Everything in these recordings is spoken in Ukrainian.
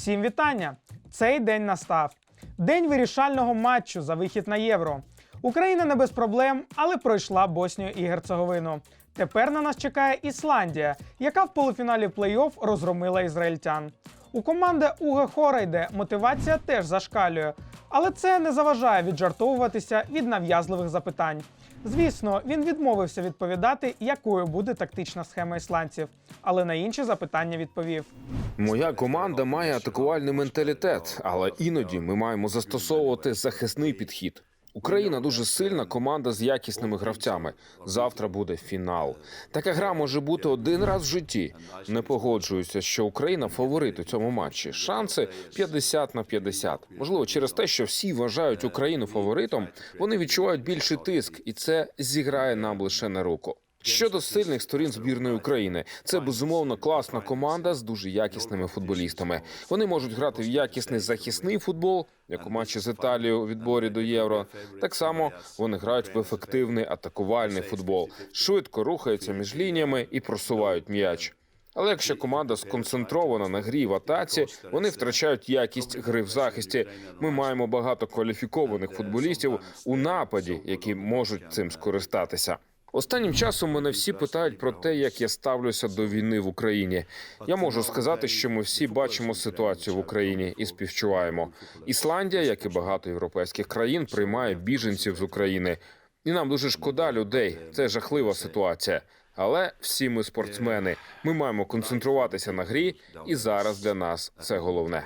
Всім вітання! Цей день настав. День вирішального матчу за вихід на євро. Україна не без проблем, але пройшла Боснію і Герцеговину. Тепер на нас чекає Ісландія, яка в полуфіналі плей-офф розгромила ізраїльтян. У команди Уге Хорейде мотивація теж зашкалює, але це не заважає віджартовуватися від нав'язливих запитань. Звісно, він відмовився відповідати, якою буде тактична схема ісландців, але на інші запитання відповів. Моя команда має атакувальний менталітет, але іноді ми маємо застосовувати захисний підхід. Україна дуже сильна команда з якісними гравцями. Завтра буде фінал. Така гра може бути один раз в житті. Не погоджуюся, що Україна фаворит у цьому матчі. Шанси 50 на 50. Можливо, через те, що всі вважають Україну фаворитом, вони відчувають більший тиск, і це зіграє нам лише на руку. Щодо сильних сторін збірної України, це безумовно класна команда з дуже якісними футболістами. Вони можуть грати в якісний захисний футбол, як у матчі з Італією у відборі до євро. Так само вони грають в ефективний атакувальний футбол, швидко рухаються між лініями і просувають м'яч. Але якщо команда сконцентрована на грі в атаці, вони втрачають якість гри в захисті. Ми маємо багато кваліфікованих футболістів у нападі, які можуть цим скористатися. Останнім часом мене всі питають про те, як я ставлюся до війни в Україні. Я можу сказати, що ми всі бачимо ситуацію в Україні і співчуваємо. Ісландія, як і багато європейських країн, приймає біженців з України. І нам дуже шкода людей. Це жахлива ситуація. Але всі ми спортсмени. Ми маємо концентруватися на грі, і зараз для нас це головне.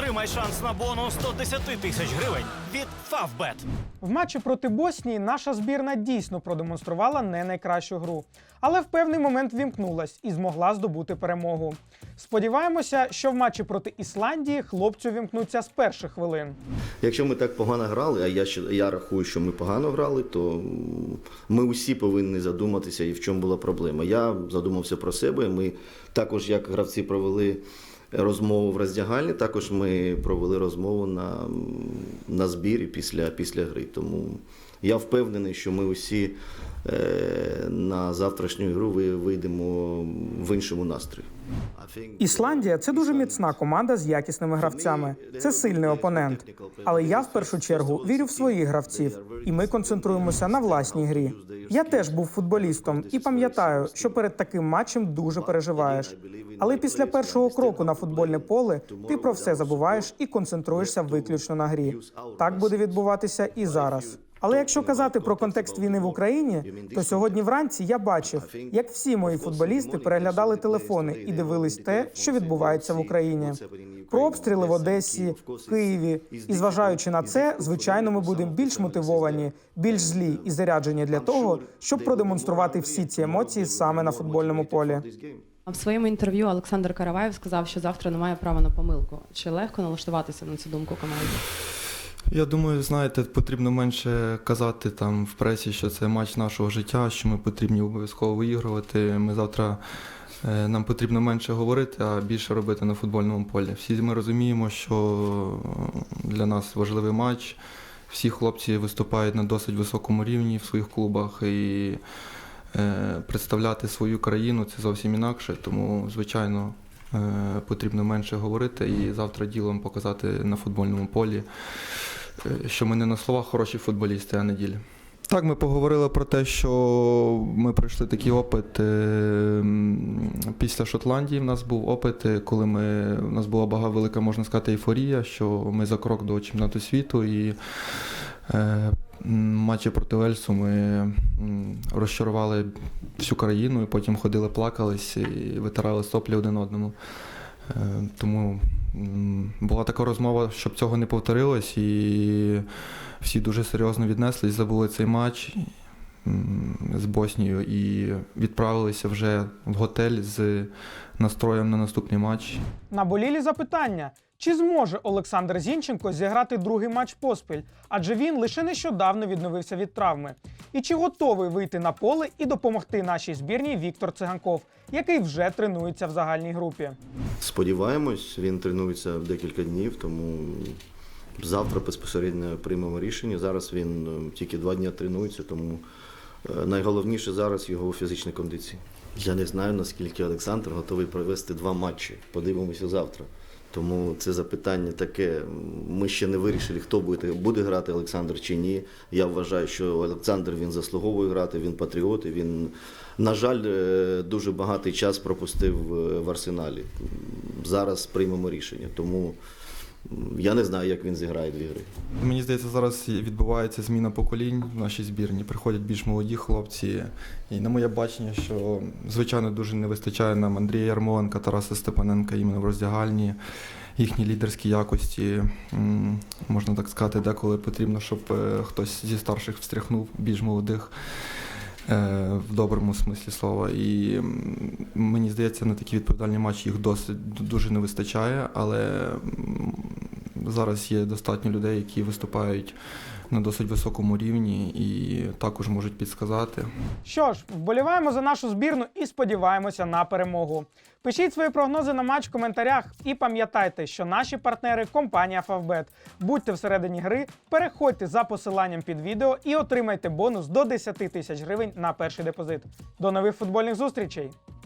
Отримай шанс на бонус 110 тисяч гривень від Favbet. В матчі проти Боснії наша збірна дійсно продемонструвала не найкращу гру, але в певний момент вімкнулась і змогла здобути перемогу. Сподіваємося, що в матчі проти Ісландії хлопцю вімкнуться з перших хвилин. Якщо ми так погано грали, а я я рахую, що ми погано грали, то ми усі повинні задуматися, і в чому була проблема. Я задумався про себе. Ми також, як гравці, провели розмову в роздягальні, також ми провели розмову на, на збірі після, після гри. Тому я впевнений, що ми усі е, на завтрашню гру ви- вийдемо в іншому настрої. Ісландія це дуже міцна команда з якісними гравцями. Це сильний опонент. Але я в першу чергу вірю в своїх гравців, і ми концентруємося на власній грі. Я теж був футболістом і пам'ятаю, що перед таким матчем дуже переживаєш. Але після першого кроку на футбольне поле ти про все забуваєш і концентруєшся виключно на грі. Так буде відбуватися і зараз. Але якщо казати про контекст війни в Україні, то сьогодні вранці я бачив, як всі мої футболісти переглядали телефони і дивились те, що відбувається в Україні. Про обстріли в Одесі, Києві. І зважаючи на це, звичайно, ми будемо більш мотивовані, більш злі і заряджені для того, щоб продемонструвати всі ці емоції саме на футбольному полі. В своєму інтерв'ю Олександр Караваєв сказав, що завтра немає права на помилку. Чи легко налаштуватися на цю думку команді? Я думаю, знаєте, потрібно менше казати там в пресі, що це матч нашого життя, що ми потрібні обов'язково виігрувати. Ми завтра е, нам потрібно менше говорити, а більше робити на футбольному полі. Всі ми розуміємо, що для нас важливий матч. Всі хлопці виступають на досить високому рівні в своїх клубах і е, представляти свою країну це зовсім інакше. Тому, звичайно, е, потрібно менше говорити і завтра ділом показати на футбольному полі, е, що ми не на словах хороші футболісти, а на ділі. Так, ми поговорили про те, що ми пройшли такий опит е, після Шотландії. В нас був опит, е, коли ми, у нас була бага велика, можна сказати, ейфорія, що ми за крок до чемпіонату світу і е, матчі проти Вельсу ми розчарували всю країну і потім ходили, плакались і витирали соплі один одному. Тому була така розмова, щоб цього не повторилось, і всі дуже серйозно віднеслись, забули цей матч з Боснією і відправилися вже в готель з настроєм на наступний матч. Наболілі запитання: чи зможе Олександр Зінченко зіграти другий матч поспіль? Адже він лише нещодавно відновився від травми. І чи готовий вийти на поле і допомогти нашій збірній Віктор Циганков, який вже тренується в загальній групі? Сподіваємось, він тренується декілька днів, тому завтра безпосередньо приймемо рішення. Зараз він е, тільки два дні тренується, тому е, найголовніше зараз його фізичні кондиції. Я не знаю, наскільки Олександр готовий провести два матчі. Подивимося завтра. Тому це запитання таке. Ми ще не вирішили, хто буде, буде грати Олександр чи ні. Я вважаю, що Олександр він заслуговує грати, він патріот. Він, на жаль, е, дуже багатий час пропустив в арсеналі. Зараз приймемо рішення. Тому я не знаю, як він зіграє дві гри. Мені здається, зараз відбувається зміна поколінь в нашій збірні. Приходять більш молоді хлопці. І на моє бачення, що звичайно дуже не вистачає нам Андрія Ярмоленка, Тараса Степаненка іменно в роздягальні. Їхні лідерські якості, можна так сказати, деколи потрібно, щоб е, хтось зі старших встряхнув більш молодих е, в доброму смислі слова. І мені здається, на такі відповідальні матчі їх досить дуже не вистачає, але зараз є достатньо людей, які виступають на досить високому рівні і також можуть підсказати. Що ж, вболіваємо за нашу збірну і сподіваємося на перемогу. Пишіть свої прогнози на матч в коментарях і пам'ятайте, що наші партнери компанія Favbet. Будьте всередині гри, переходьте за посиланням під відео і отримайте бонус до 10 тисяч гривень на перший депозит. До нових футбольних зустрічей!